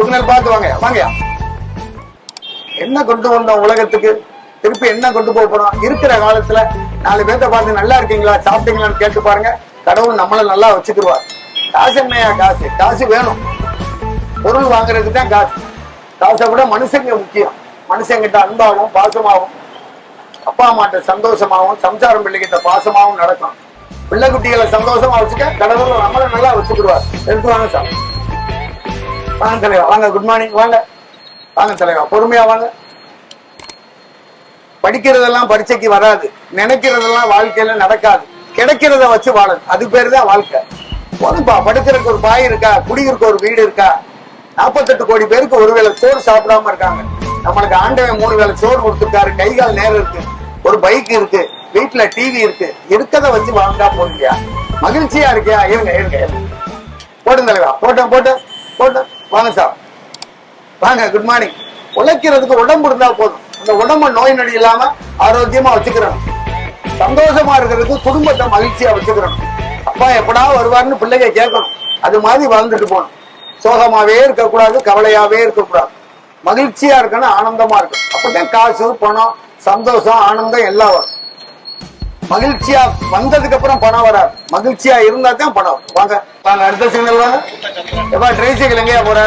Signal பார்த்து வாங்க வாங்கயா என்ன கொண்டு வந்தோம் உலகத்துக்கு? திருப்பி என்ன கொண்டு போக போறோம்? இருக்கிற காலத்துல நாலு பேர்த்த பார்த்து நல்லா இருக்கீங்களா சாப்பிட்டீங்களான்னு கேட்டு பாருங்க. கடவுள் நம்மள நல்லா வச்சுக்கிடுவார். காசு என்னையா காசு? காசு வேணும். பொருள் வாங்குறதுக்கு தான் காசு. காசை விட மனுஷங்க முக்கியம். மனுஷங்கிட்ட அன்பாகவும் பாசமாகவும் அப்பா அம்மாட்ட சந்தோஷமாகவும் சம்சாரம் பிள்ளைகிட்ட பாசமாகவும் நடக்கும் பிள்ளை குட்டிகளை சந்தோஷமா வச்சுக்க கடவுள் நம்மள நல்லா வச்சுக்கிடுவார். எடுத்துவாங்க சார் வாங்க தலைவா வாங்க குட் மார்னிங் வாங்க. வாங்க தலைவா பொறுமையா வாங்க. படிக்கிறதெல்லாம் பரீட்சைக்கு வராது. நினைக்கிறதெல்லாம் வாழ்க்கையில நடக்காது. கிடைக்கிறத வச்சு வாழணும் அது பேர் தான் வாழ்க்கை. போதும்பா படுக்கிறதுக்கு ஒரு பாய் இருக்கா? குடியிருக்க ஒரு வீடு இருக்கா? நாற்பத்தெட்டு கோடி பேருக்கு ஒருவேளை சோறு சாப்பிடாம இருக்காங்க. நம்மளுக்கு ஆண்டவன் மூணு வேளை சோறு கொடுத்துருக்காரு. கை கால் நேரம் இருக்கு. ஒரு பைக் இருக்கு. வீட்டுல டிவி இருக்கு. இருக்கத வச்சு வாழ்ந்தா போதுங்கயா மகிழ்ச்சியா இருக்கியா? இருங்க இருங்க இருங்க. போட்டும் தலைவா போட்டோம் போட்டோம் போட்டோம். வாங்க சார். வாங்க குட் மார்னிங் உழைக்கிறதுக்கு உடம்பு இருந்தா போதும். அந்த உடம்ப நோய் நொடி இல்லாம ஆரோக்கியமா வச்சுக்கிறோம் சந்தோஷமா இருக்கிறதுக்கு குடும்பத்தை மகிழ்ச்சியா வச்சுக்கிறோம் அப்பா எப்படா வருவார்னு பிள்ளைங்க கேட்கணும். அது மாதிரி வளர்ந்துட்டு போகணும். சோகமாவே இருக்கக்கூடாது கவலையாவே இருக்கக்கூடாது. மகிழ்ச்சியா இருக்கணும் ஆனந்தமா இருக்கும் அப்பதான் காசு பணம் சந்தோஷம் ஆனந்தம் எல்லாம் வரும். மகிழ்ச்சியா வந்ததுக்கு அப்புறம் பணம் வராது. மகிழ்ச்சியா இருந்தா தான் பணம் வாங்க வாங்க அடுத்த சிக்னல் வாங்க. எப்பா ட்ரை சைக்கிள் எங்கேயா போற